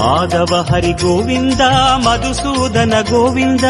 Madhava Hari Govinda Madhusudana Govinda.